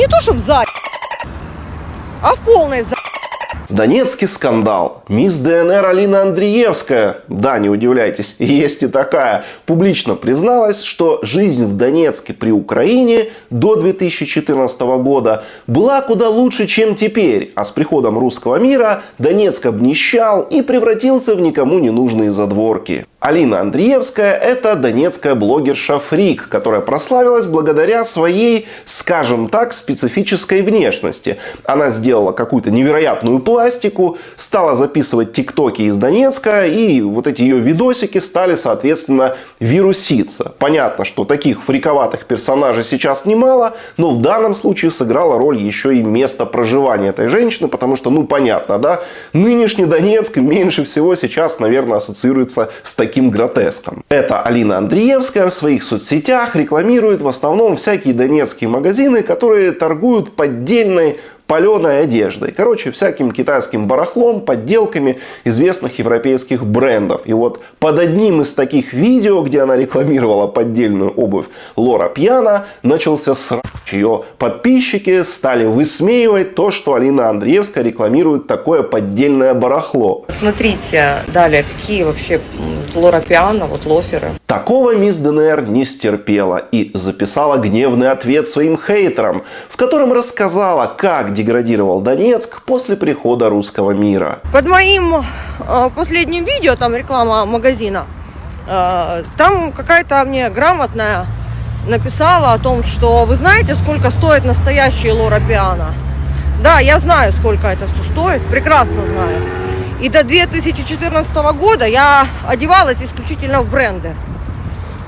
Не то, что в зале, а в полной зале. В Донецке скандал. Мисс ДНР Алина Андреевская, да, не удивляйтесь, есть и такая, публично призналась, что жизнь в Донецке при Украине до 2014 года была куда лучше, чем теперь. А с приходом русского мира Донецк обнищал и превратился в никому не нужные задворки. Алина Андреевская – это донецкая блогерша-фрик, которая прославилась благодаря своей, скажем так, специфической внешности. Она сделала какую-то невероятную пластику, стала записывать тиктоки из Донецка, и вот эти ее видосики стали, соответственно, вируситься. Понятно, что таких фриковатых персонажей сейчас немало, но в данном случае сыграла роль еще и место проживания этой женщины, потому что, ну, понятно, да, нынешний Донецк меньше всего сейчас, наверное, ассоциируется с таким гротеском. Это Алина Андреевская в своих соцсетях рекламирует в основном всякие донецкие магазины, которые торгуют поддельной паленой одеждой. Короче, всяким китайским барахлом, подделками известных европейских брендов. И вот под одним из таких видео, где она рекламировала поддельную обувь Лора Пьяна, начался срач. Ее подписчики стали высмеивать то, что Алина Андреевская рекламирует такое поддельное барахло. Смотрите далее, какие вообще Лора Пиано, вот лоферы. Такого мисс ДНР не стерпела и записала гневный ответ своим хейтерам, в котором рассказала, как деградировал Донецк после прихода русского мира. Под моим э, последним видео, там реклама магазина, э, там какая-то мне грамотная написала о том, что вы знаете, сколько стоит настоящий Лора Пиано? Да, я знаю, сколько это все стоит, прекрасно знаю. И до 2014 года я одевалась исключительно в бренды.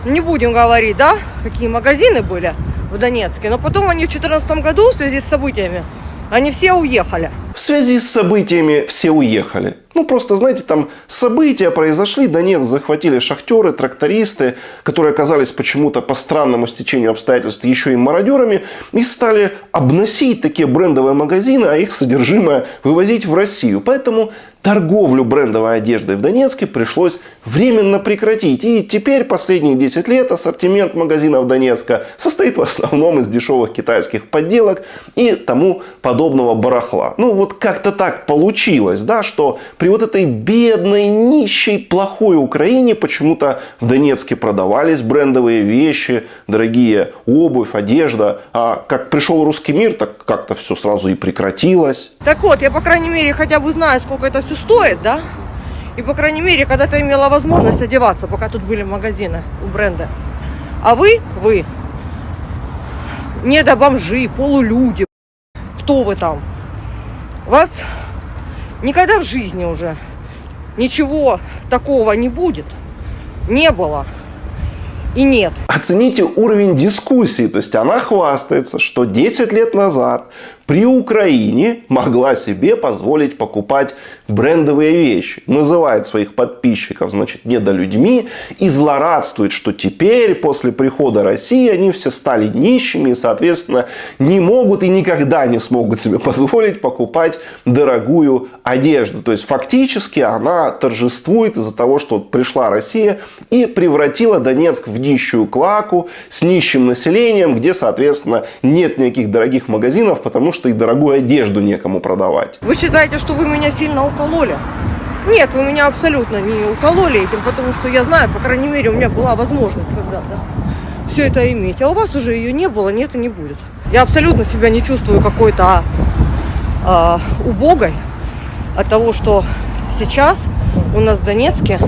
Не будем говорить, да, какие магазины были в Донецке. Но потом они в 2014 году в связи с событиями, они все уехали. В связи с событиями все уехали. Ну, просто, знаете, там события произошли, Донецк захватили шахтеры, трактористы, которые оказались почему-то по странному стечению обстоятельств еще и мародерами, и стали обносить такие брендовые магазины, а их содержимое вывозить в Россию. Поэтому торговлю брендовой одеждой в Донецке пришлось временно прекратить. И теперь последние 10 лет ассортимент магазинов Донецка состоит в основном из дешевых китайских подделок и тому подобного барахла. Ну, вот как-то так получилось, да, что при вот этой бедной, нищей, плохой Украине почему-то в Донецке продавались брендовые вещи, дорогие обувь, одежда. А как пришел русский мир, так как-то все сразу и прекратилось. Так вот, я, по крайней мере, хотя бы знаю, сколько это все стоит, да? И, по крайней мере, когда-то имела возможность одеваться, пока тут были магазины у бренда. А вы, вы, недобомжи, полулюди, кто вы там? Вас никогда в жизни уже ничего такого не будет, не было и нет. Оцените уровень дискуссии. То есть она хвастается, что 10 лет назад при Украине могла себе позволить покупать брендовые вещи. Называет своих подписчиков, значит, недолюдьми и злорадствует, что теперь, после прихода России, они все стали нищими и, соответственно, не могут и никогда не смогут себе позволить покупать дорогую одежду. То есть, фактически, она торжествует из-за того, что вот пришла Россия и превратила Донецк в нищую клаку с нищим населением, где, соответственно, нет никаких дорогих магазинов, потому что и дорогую одежду некому продавать. Вы считаете, что вы меня сильно укололи? Нет, вы меня абсолютно не укололи этим, потому что я знаю, по крайней мере, у меня была возможность когда-то все это иметь. А у вас уже ее не было, нет и не будет. Я абсолютно себя не чувствую какой-то а, убогой от того, что сейчас у нас в Донецке,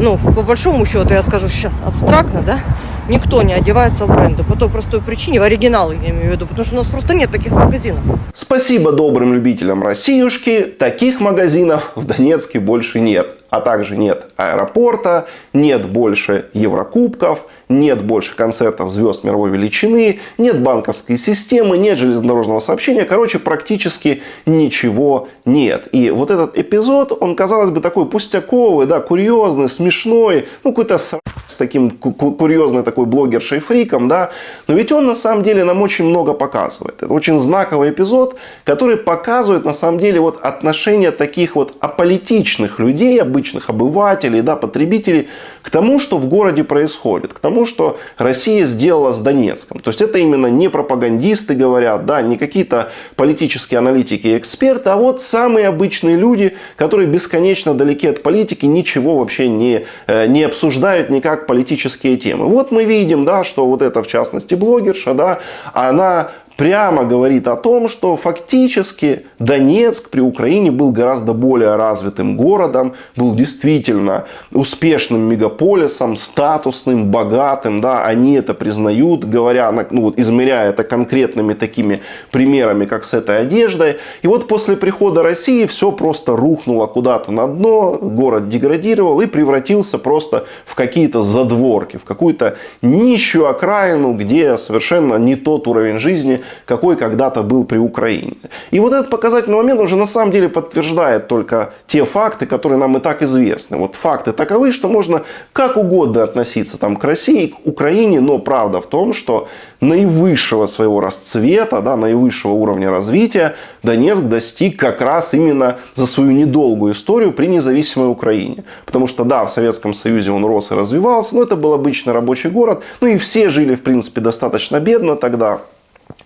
ну, по большому счету, я скажу сейчас абстрактно, да, никто не одевается в бренды. По той простой причине, в оригиналы я имею в виду, потому что у нас просто нет таких магазинов. Спасибо добрым любителям Россиюшки, таких магазинов в Донецке больше нет. А также нет аэропорта, нет больше Еврокубков, нет больше концертов звезд мировой величины, нет банковской системы, нет железнодорожного сообщения. Короче, практически ничего нет. И вот этот эпизод, он, казалось бы, такой пустяковый, да, курьезный, смешной, ну, какой-то с таким ку- ку- курьезной такой блогершей-фриком, да, но ведь он на самом деле нам очень много показывает. Это очень знаковый эпизод, который показывает на самом деле вот отношение таких вот аполитичных людей, обычных обывателей, да, потребителей к тому, что в городе происходит, к тому, что Россия сделала с Донецком. То есть это именно не пропагандисты говорят, да, не какие-то политические аналитики и эксперты, а вот самые обычные люди, которые бесконечно далеки от политики, ничего вообще не, э, не обсуждают никак политические темы. Вот мы видим, да, что вот это в частности блогерша, да, она прямо говорит о том, что фактически Донецк при Украине был гораздо более развитым городом, был действительно успешным мегаполисом, статусным, богатым, да, они это признают, говоря, ну, вот, измеряя это конкретными такими примерами, как с этой одеждой. И вот после прихода России все просто рухнуло куда-то на дно, город деградировал и превратился просто в какие-то задворки, в какую-то нищую окраину, где совершенно не тот уровень жизни, какой когда-то был при Украине. И вот этот показательный момент уже на самом деле подтверждает только те факты, которые нам и так известны. Вот факты таковы, что можно как угодно относиться там, к России, к Украине, но правда в том, что наивысшего своего расцвета, да, наивысшего уровня развития Донецк достиг как раз именно за свою недолгую историю при независимой Украине. Потому что, да, в Советском Союзе он рос и развивался, но это был обычный рабочий город, ну и все жили, в принципе, достаточно бедно тогда.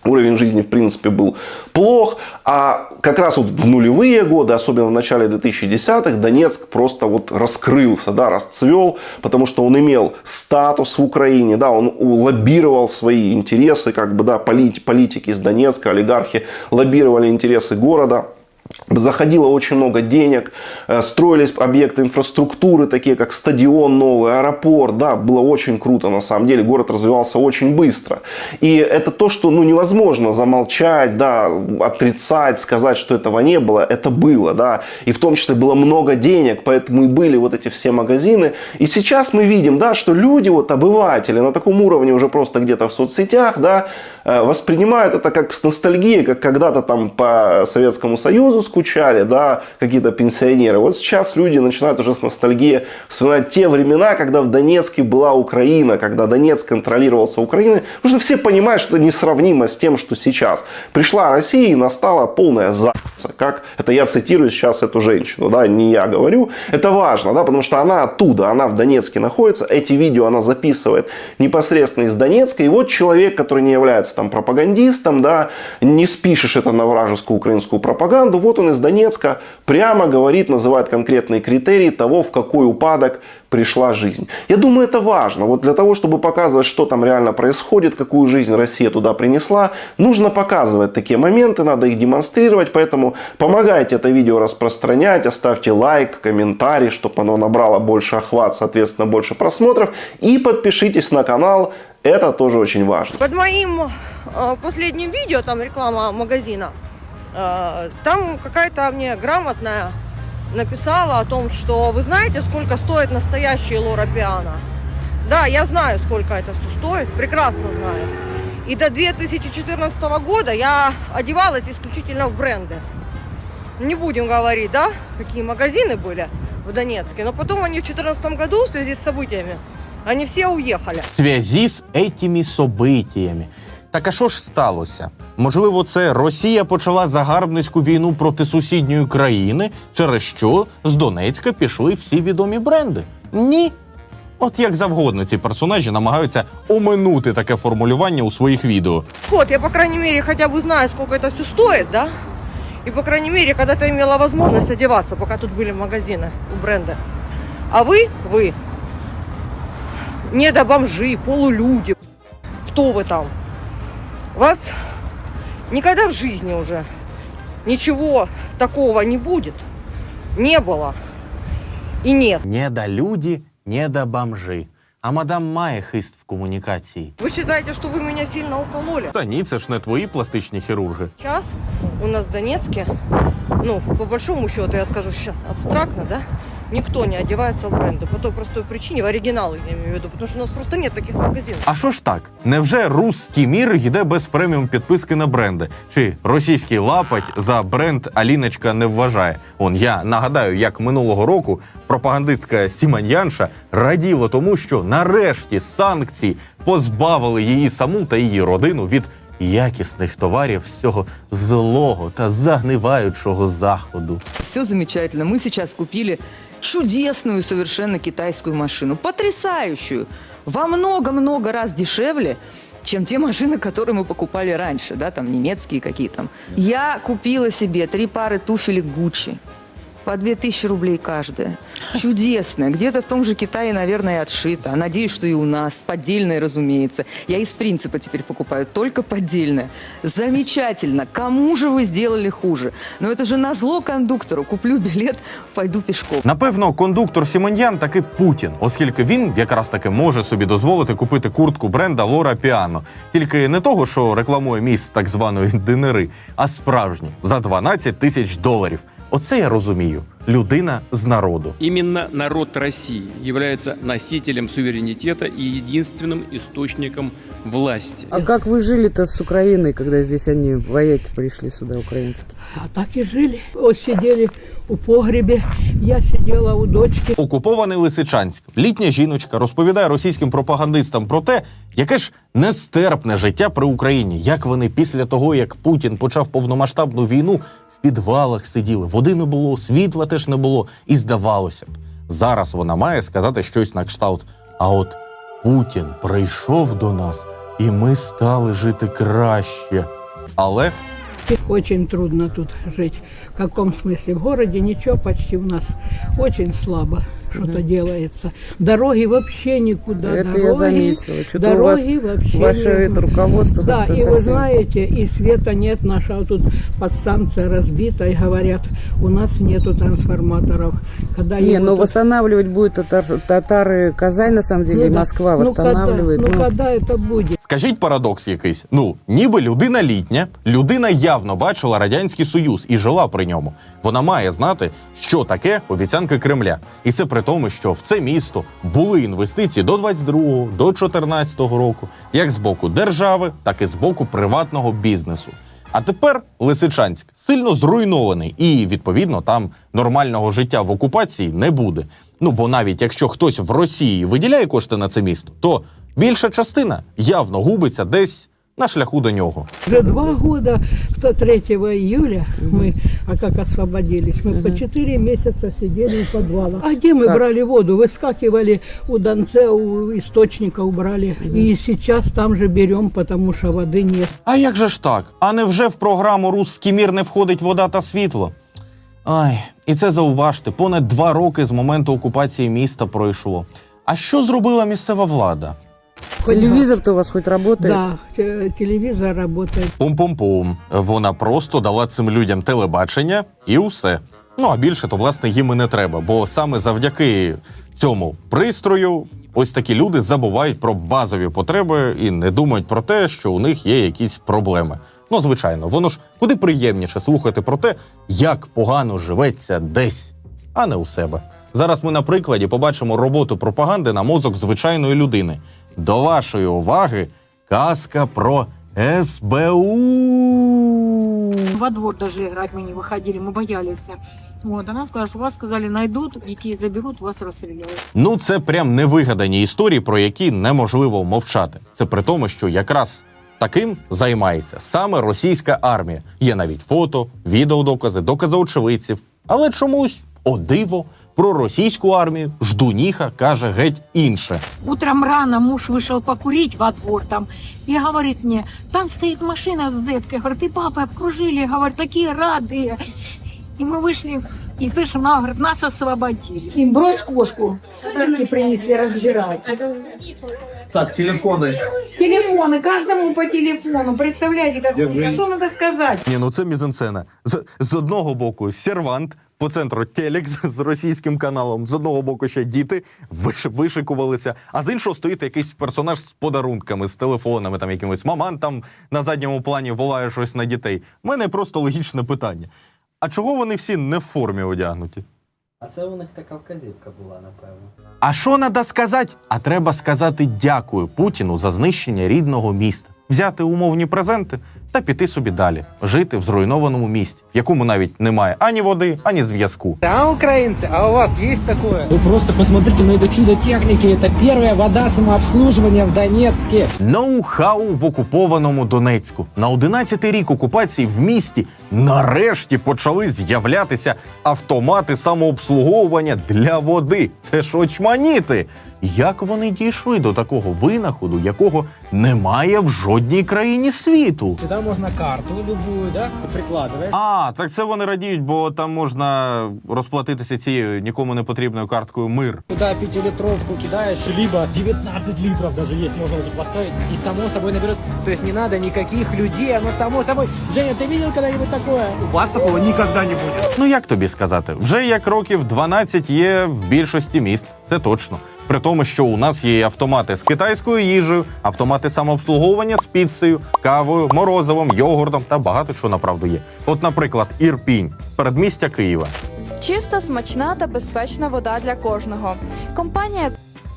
Уровень жизни, в принципе, был плох. А как раз вот в нулевые годы, особенно в начале 2010-х, Донецк просто вот раскрылся, да, расцвел, потому что он имел статус в Украине, да, он лоббировал свои интересы, как бы, да, полит- политики из Донецка, олигархи лоббировали интересы города. Заходило очень много денег, э, строились объекты инфраструктуры, такие как стадион новый, аэропорт. Да, было очень круто на самом деле. Город развивался очень быстро. И это то, что ну, невозможно замолчать, да, отрицать, сказать, что этого не было. Это было, да. И в том числе было много денег, поэтому и были вот эти все магазины. И сейчас мы видим, да, что люди, вот обыватели на таком уровне уже просто где-то в соцсетях, да, воспринимают это как с ностальгией, как когда-то там по Советскому Союзу скучали, да, какие-то пенсионеры. Вот сейчас люди начинают уже с ностальгией вспоминать те времена, когда в Донецке была Украина, когда Донецк контролировался Украиной, потому что все понимают, что это несравнимо с тем, что сейчас. Пришла Россия и настала полная задница, как это я цитирую сейчас эту женщину, да, не я говорю. Это важно, да, потому что она оттуда, она в Донецке находится, эти видео она записывает непосредственно из Донецка, и вот человек, который не является там пропагандистом, да, не спишешь это на вражескую украинскую пропаганду, вот он из Донецка прямо говорит, называет конкретные критерии того, в какой упадок пришла жизнь. Я думаю, это важно. Вот для того, чтобы показывать, что там реально происходит, какую жизнь Россия туда принесла, нужно показывать такие моменты, надо их демонстрировать. Поэтому помогайте это видео распространять, оставьте лайк, комментарий, чтобы оно набрало больше охват, соответственно, больше просмотров. И подпишитесь на канал, это тоже очень важно. Под моим э, последним видео, там реклама магазина, э, там какая-то мне грамотная написала о том, что вы знаете, сколько стоит настоящий Лора Пиано? Да, я знаю, сколько это все стоит, прекрасно знаю. И до 2014 года я одевалась исключительно в бренды. Не будем говорить, да, какие магазины были в Донецке, но потом они в 2014 году в связи с событиями, они все уехали. в зв'язі з етіми событиями. Так а що ж сталося? Можливо, це Росія почала загарбницьку війну проти сусідньої країни, через що з Донецька пішли всі відомі бренди? Ні. От як завгодно ці персонажі намагаються оминути таке формулювання у своїх відео. Вот, я, по крайней мере, хотя бы знаю, сколько это все стоит, да? И, по крайней мере, когда-то имела возможность одеваться, пока тут были магазины у бренда. А вы, вы, недобомжи, полулюди, кто вы там? Вас никогда в жизни уже ничего такого не будет, не было и нет. Не да люди, не да бомжи. А мадам має хист в комунікації. Вы считаете, что вы меня сильно укололи? Та ні, це ж не твої пластичні хірурги. Сейчас у нас в Донецке, ну, по большому счету, я скажу сейчас абстрактно, да, никто не одевается в бренды. По той простой причине, в оригиналы я имею в виду, потому что у нас просто нет таких магазинов. А що ж так? Невже русський мір йде без преміум підписки на бренди? Чи російський лапать за бренд Аліночка не вважає? Он я нагадаю, як минулого року пропагандистка Сіманьянша раділа тому, що нарешті санкції позбавили її саму та її родину від якісних товарів з цього злого та загниваючого заходу. Все замечательно. Мы сейчас купили чудесную совершенно китайскую машину. Потрясающую. Во много-много раз дешевле, чем те машины, которые мы покупали раньше, да, там немецкие какие там. Я купила себе три пары туфелек Гуччи. По 2000 рублей каждая. Чудесная. Где-то в том же Китае, наверное, и отшита. Надеюсь, что и у нас. Поддельная, разумеется. Я из принципа теперь покупаю только поддельное. Замечательно. Кому же вы сделали хуже? Но это же назло кондуктору. Куплю билет, пойду пешком. Напевно, кондуктор Сімоньян таки Путін, оскільки він якраз таки може собі дозволити купити куртку бренда Лора Піано. Тільки не того, що рекламує міст так званої динери, а справжні за 12 тисяч доларів. Оце я розумію. Людина з народу. Именно народ России является носителем суверенитета и единственным источником власти. А как вы жили-то с Украиной, когда здесь они, вояки, пришли сюда, украинские? А так и жили. Вот сидели у погребе, я сидела у дочки. Окупований Лисичанськ. Літня жіночка розповідає російським пропагандистам про те, яке ж нестерпне життя при Україні. Як вони після того, як Путін почав повномасштабну війну, в підвалах сиділи, води не було, світла теж не було. І здавалося б, зараз вона має сказати щось на кшталт. А от Путін прийшов до нас, і ми стали жити краще. Але Очень трудно тут жить. В каком смысле? В городе ничего почти у нас очень слабо что-то делается. Дороги вообще никуда. Это дороги, я заметила. Что-то у вас дороги вообще ваше никуда. это руководство Да, как-то и вы совсем- знаете, и света нет, наша тут подстанция разбита, и говорят, у нас нету трансформаторов. Когда Не, его но тут- восстанавливать будет татар- татары Казань, на самом деле, и Ну да. Москва Ну, восстанавливает. Когда, ну, ну. когда это будет? Скажіть парадокс якийсь. Ну, ніби людина літня, людина явно бачила радянський союз і жила при ньому. Вона має знати, що таке обіцянки Кремля, і це при тому, що в це місто були інвестиції до 22-го, до 14-го року, як з боку держави, так і з боку приватного бізнесу. А тепер Лисичанськ сильно зруйнований, і відповідно там нормального життя в окупації не буде. Ну бо навіть якщо хтось в Росії виділяє кошти на це місто, то більша частина явно губиться десь на шляху до нього. Уже два года, 3 июля мы, а как освободились, мы по 4 месяца сидели в подвалах. А где мы Как? брали воду? Выскакивали у Донце, у источника убрали. И сейчас там же берем, потому что воды нет. А як же ж так? А невже в програму Русський мір не входить вода та світло? Ай, і це зауважте, понад два роки з моменту окупації міста пройшло. А що зробила місцева влада? Телевизор-то у вас хоть работает? Да, те- телевизор работает. Пум-пум-пум. Вона просто дала цим людям телебачення і усе. Ну а більше то власне їм і не треба, бо саме завдяки цьому пристрою ось такі люди забувають про базові потреби і не думають про те, що у них є якісь проблеми. Ну, звичайно, воно ж куди приємніше слухати про те, як погано живеться десь, а не у себе. Зараз ми на прикладі побачимо роботу пропаганди на мозок звичайної людини. До вашої уваги казка про СБУ. Во двор даже играть мы не выходили, мы боялись. Вот, она сказала, что вас сказали, найдут, детей заберут, вас расстреляют. Ну, це прям невигадані історії, про які неможливо мовчати. Це при тому, що якраз таким займається саме російська армія. Є навіть фото, відеодокази, докази очевидців. Але чомусь, о диво, про російську армію ждуніха каже геть інше. Утром рано муж вышел покурить во двор там и говорит мне, там стоит машина с зеткой. Говорит, и папы обкружили, говорит, такие радые. И мы вышли, и слышим, она говорит, нас освободили. И брось кошку, сверки принесли разбирать. Так, телефоны. Телефоны, каждому по телефону, представляете, как Держи. что надо сказать? Ні, ну це мізансцена. З, з одного боку сервант, по центру телек з, з російським каналом, з одного боку ще діти виш, вишикувалися, а з іншого стоїть якийсь персонаж з подарунками, з телефонами, там якимось маман там на задньому плані волає щось на дітей. У мене просто логічне питання. А чого вони всі не в формі одягнуті? А це у них така вказівка була, напевно. А що треба сказати? А треба сказати дякую Путіну за знищення рідного міста Взяти умовні презенти. та піти собі далі, жити в зруйнованому місті, в якому навіть немає ані води, ані зв'язку. А украинцы, а у вас есть такое? Вы просто посмотрите на это чудо техники. Это первая вода самообслуживания в Донецке. Ноу-хау в окупованому Донецьку. На 11-й рік окупації в місті нарешті почали з'являтися автомати самообслуговування для води. Це ж очманіти. Як вони дійшли до такого винаходу, якого немає в жодній країні світу? Сюда можно карту любую, да, прикладываешь. А, так це вони радіють, бо там можна розплатитися цією нікому не потрібною карткою мир. Туда пятилитровку кидаешь, либо 19 литров даже есть, можно вот тут поставить, и само собой наберет. То есть не надо никаких людей, оно само собой. Женя, ты видел когда-нибудь такое? У вас такого никогда не будет. Ну як тобі сказати, вже як років 12 є в більшості міст, це точно. При тому, що у нас є автомати з китайською їжею, автомати самообслуговування з піцею, кавою, морозивом, йогуртом та багато чого направду є. От, наприклад, Ірпінь, передмістя Києва. Чиста, смачна та безпечна вода для кожного. Компанія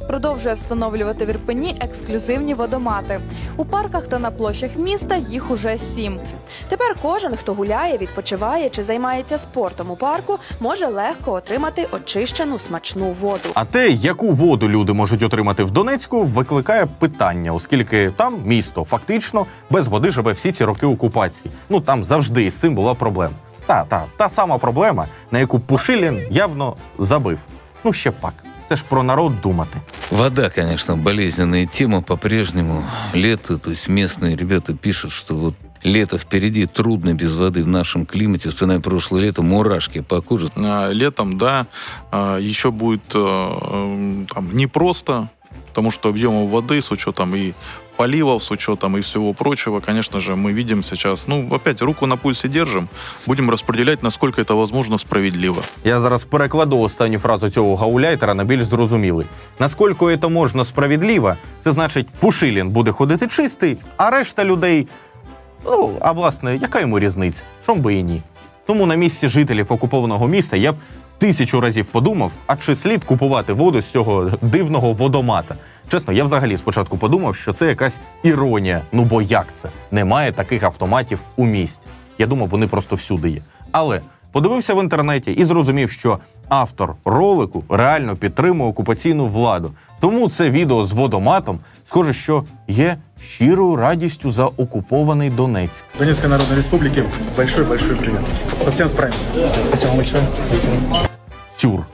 продовжує встановлювати в Ірпені ексклюзивні водомати. У парках та на площах міста їх уже сім. Тепер кожен, хто гуляє, відпочиває чи займається спортом у парку, може легко отримати очищену смачну воду. А те, яку воду люди можуть отримати в Донецьку, викликає питання, оскільки там місто фактично без води живе всі ці роки окупації. Ну там завжди з цим була проблема. Та, та, та сама проблема, на яку Пушилін явно забив. Ну ще пак. Це ж про народ думати. Вода, конечно, болезненная тема по-прежнему. Лето, то есть местные ребята пишут, что вот лето впереди, трудно без воды в нашем климате. Вспоминаем прошлое лето, мурашки по коже. Летом, да, еще будет э, там, непросто, потому что объемов воды с учетом и поливов, с учетом и всего прочего, конечно же, мы видим сейчас, ну, опять руку на пульсе держим, будем распределять, насколько это возможно справедливо. Я зараз перекладу останню фразу цього гауляйтера на більш зрозумілий. Наскільки це можна справедливо, це значить, Пушилін буде ходити чистий, а решта людей. Ну, а власне, яка йому різниця? Чом би і ні? Тому на місці жителів окупованого міста я б тисячу разів подумав, а чи слід купувати воду з цього дивного водомата. Чесно, я взагалі спочатку подумав, що це якась іронія. Ну бо як це? Немає таких автоматів у місті. Я думав, вони просто всюди є. Але подивився в інтернеті і зрозумів, що автор ролику реально підтримує окупаційну владу. Тому це відео з водоматом, схоже, що є щирою радістю за окупований Донецьк. Донецької народної республіки большой-большой привіт. Совсем справимся. Спасибо большое. Сюр.